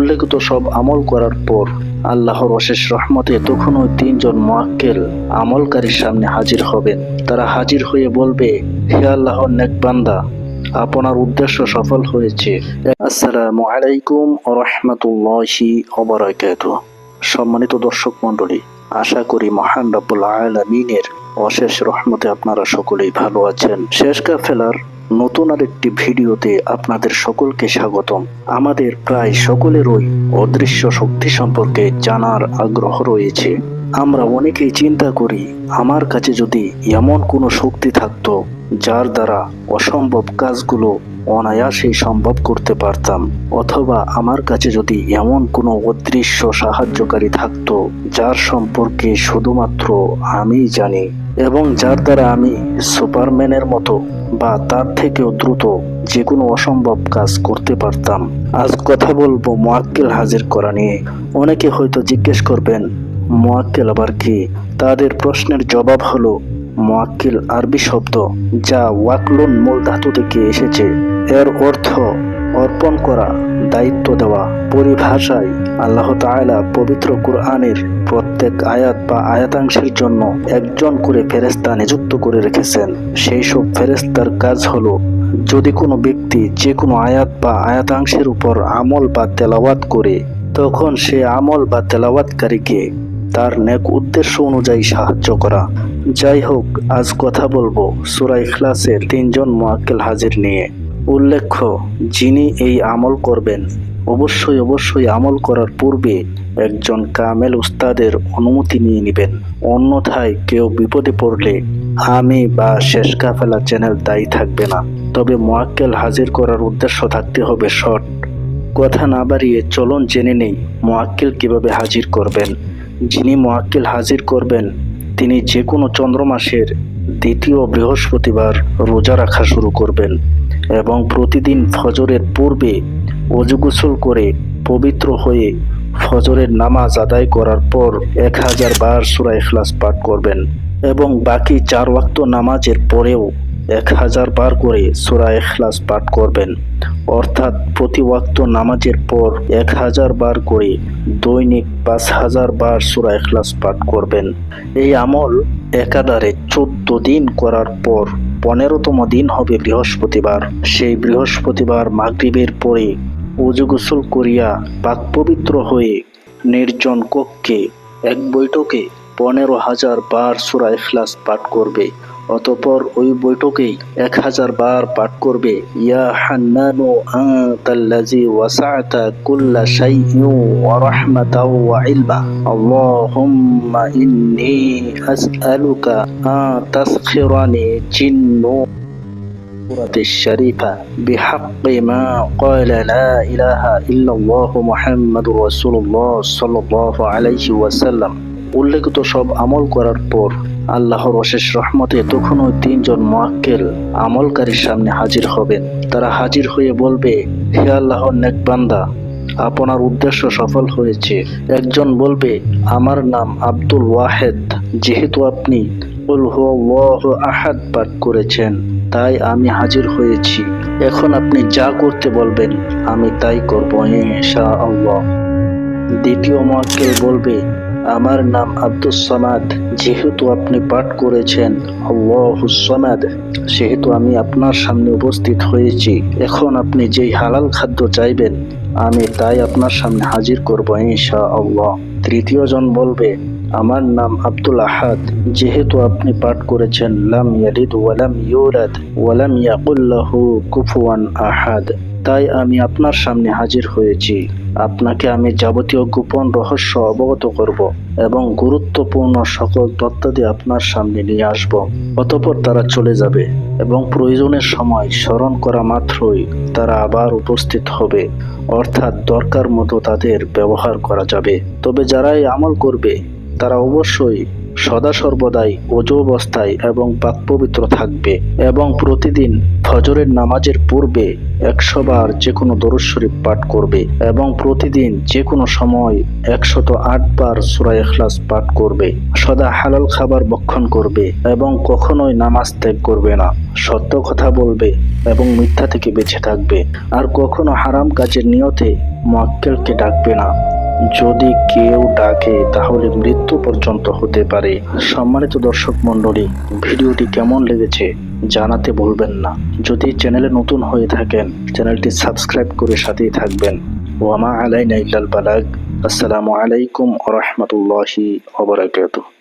উল্লেখিত সব আমল করার পর আল্লাহর অশেষ রহমতে তখন ওই তিনজন মোয়াক্কেল আমলকারীর সামনে হাজির হবেন। তারা হাজির হয়ে বলবে, হে আল্লাহর নেক বান্দা, আপনার উদ্দেশ্য সফল হয়েছে। আসসালামু আলাইকুম রহমতুল্লাহি ওবরাকাত সম্মানিত দর্শক মণ্ডলী, আশা করি মহান রব্বুল আলমিনের অশেষ রহমতে আপনারা সকলেই ভালো আছেন। শেষ কাফেলার নতুন আরেকটি ভিডিওতে আপনাদের সকলকে স্বাগতম। আমাদের প্রায় সকলেরই অদৃশ্য শক্তি সম্পর্কে জানার আগ্রহ রয়েছে। আমরা অনেকেই চিন্তা করি, আমার কাছে যদি এমন কোনো শক্তি থাকতো যার দ্বারা অসম্ভব কাজগুলো অনায়াসেই সম্ভব করতে পারতাম। অথবা আমার কাছে যদি এমন কোনো অদৃশ্য সাহায্যকারী থাকতো, যার সম্পর্কে শুধুমাত্র আমিই জানি এবং যার দ্বারা আমি সুপারম্যানের মতো বা তার থেকেও দ্রুত যে কোনো অসম্ভব কাজ করতে পারতাম। আজ কথা বলব মোয়াক্কেল হাজির করা নিয়ে। অনেকে হয়তো জিজ্ঞেস করবেন, মোয়াক্কেল আবার কি? তাদের প্রশ্নের জবাব হলো মোয়াক্কিল আরবি শব্দ, যা ওয়াকলুন মূল ধাতু থেকে এসেছে। এর অর্থ অর্পণ করা, দায়িত্ব দেওয়া। পরিভাষায় আল্লাহ তাআলা পবিত্র কুরআনের প্রত্যেক আয়াত বা আয়াতাংশের জন্য একজন করে ফেরেস্তা নিযুক্ত করে রেখেছেন। সেই সব ফেরেস্তার কাজ হলো, যদি কোনো ব্যক্তি যে কোনো আয়াত বা আয়াতাংশের উপর আমল বা তেলাওয়াত করে, তখন সে আমল বা তেলাওয়াতকারীকে তার নেক উদ্দেশ্য অনুযায়ী সাহায্য করা। যাই হোক আজ কথা বলব সুরা ইখলাসের তিনজন মোয়াক্কেল হাজির নিয়ে। উল্লেখ্য, যিনি এই আমল করবেন, অবশ্যই অবশ্যই আমল করার পূর্বে একজন কামেল উস্তাদের অনুমতি নিয়ে নেবেন। অন্যথায় কেউ বিপদে পড়লে আমি বা শেষ কাফেলা চ্যানেল দায়ী থাকবে না। তবে মোয়াক্কেল হাজির করার উদ্দেশ্য থাকতে হবে শর্ট। কথা না বাড়িয়ে চলন জেনে নেই মোয়াক্কেল কীভাবে হাজির করবেন। যিনি মোয়াক্কেল হাজির করবেন, তিনি যে কোনো চন্দ্রমাসের দ্বিতীয় বৃহস্পতিবার রোজা রাখা শুরু করবেন এবং প্রতিদিন ফজরের পূর্বে অজু গোসল করে পবিত্র হয়ে ফজরের নামাজ আদায় করার পর এক হাজার বার সুরা ইখলাস পাঠ করবেন এবং বাকি চার ওয়াক্ত নামাজের পরেও এক হাজার বার করে সুরা এখলাস পাঠ করবেন। অর্থাৎ প্রতি ওয়াক্ত নামাজের পর এক হাজার বার করে দৈনিক পাঁচ হাজার বার সুরা ইখলাস পাঠ করবেন। এই আমল একাধারে চোদ্দ দিন করার পর পনেরোতম দিন হবে বৃহস্পতিবার। সেই বৃহস্পতিবার মাগরিবের পরে উজু গোসল করিয়া পাক পবিত্র হয়ে নির্জন কক্ষে এক বৈঠকে পনেরো হাজার বার সুরা ইখলাস পাঠ করবে। অতপর ওই বৈঠকেই এক হাজার বার পাঠ করবে ইয়া হান্নানু আনতাল্লাযী ওয়াসা'তা কুল্লা শাইইন ওয়া রাহমাতাও ওয়া ইলমা আল্লাহুম্মা ইন্নী আসআলুকা আন তাসখিরানি জিন্নু السورة الشريفة بحق ما قال لا إله إلا الله محمد رسول الله صلى الله عليه وسلم উল্লেখিত সব আমল করার পর আল্লাহর অশেষ রহমতে তখন ওই তিনজন মোয়াক্কেল আমলকারীর সামনে হাজির হবেন। তারা হাজির হয়ে বলবে, হে আল্লাহর নেকবান্দা আপনার উদ্দেশ্য সফল হয়েছে। একজন বলবে, আমার নাম আব্দুল ওয়াহেদ, যেহেতু আপনি আহাদ পাঠ করেছেন, তাই আমি হাজির হয়েছি। এখন আপনি যা করতে বলবেন, আমি তাই করব ইনশাআল্লাহ। দ্বিতীয় মোয়াক্কেল বলবে আমার নাম আব্দুস সামাদ। যেহেতু আপনি পাঠ করেছেন সামাদ, সেহেতু আমি আপনার সামনে উপস্থিত হয়েছি। এখন আপনি যেই হালাল খাদ্য চাইবেন, আমি তাই আপনার সামনে হাজির করব ইনশাআল্লাহ। তৃতীয় জন বলবে, আমার নাম আব্দুল আহাদ। যেহেতু আপনি পাঠ করেছেন, লাম ইয়ালিদ ওয়ালাম ইউলাদ ওয়ালাম ইয়াকুল্লাহু কুফুয়ান আহাদ। তাই আমি আপনার সামনে হাজির হয়েছি। আপনাকে আমি যাবতীয় গোপন রহস্য অবগত করব এবং গুরুত্বপূর্ণ সকল তত্ত্বাদি আপনার সামনে নিয়ে আসব। অতপর তারা চলে যাবে এবং প্রয়োজনের সময় স্মরণ করা মাত্রই তারা আবার উপস্থিত হবে। অর্থাৎ দরকার মতো তাদের ব্যবহার করা যাবে। তবে যারা এই আমল করবে, তারা অবশ্যই সদা সর্বদাই অজু অবস্থায় এবং পাক পবিত্র থাকবে এবং প্রতিদিন ফজরের নামাজের পূর্বে একশো বার যে কোনো দরুদ শরীফ পাঠ করবে এবং প্রতিদিন যে কোনো সময় একশত আট বার সুরা এখলাস পাঠ করবে, সদা হালাল খাবার বক্ষণ করবে এবং কখনোই নামাজ ত্যাগ করবে না। সত্য কথা বলবে এবং মিথ্যা থেকে বেঁচে থাকবে। আর কখনো হারাম কাজের নিয়তে মোয়াক্কেলকে ডাকবে না। যদি কেউ ডাকে, তাহলে মৃত্যু পর্যন্ত হতে পারে। সম্মানিত দর্শক মণ্ডলী, ভিডিওটি কেমন লেগেছে জানাতে বলবেন না। যদি চ্যানেলে নতুন হয়ে থাকেন, চ্যানেলটি সাবস্ক্রাইব করে সাথেই থাকবেন। ওয়ামা আলাইনা ইল্লাল বালাগ। আসসালামু আলাইকুম ওয়া রাহমাতুল্লাহি ওয়া বারাকাতুহু।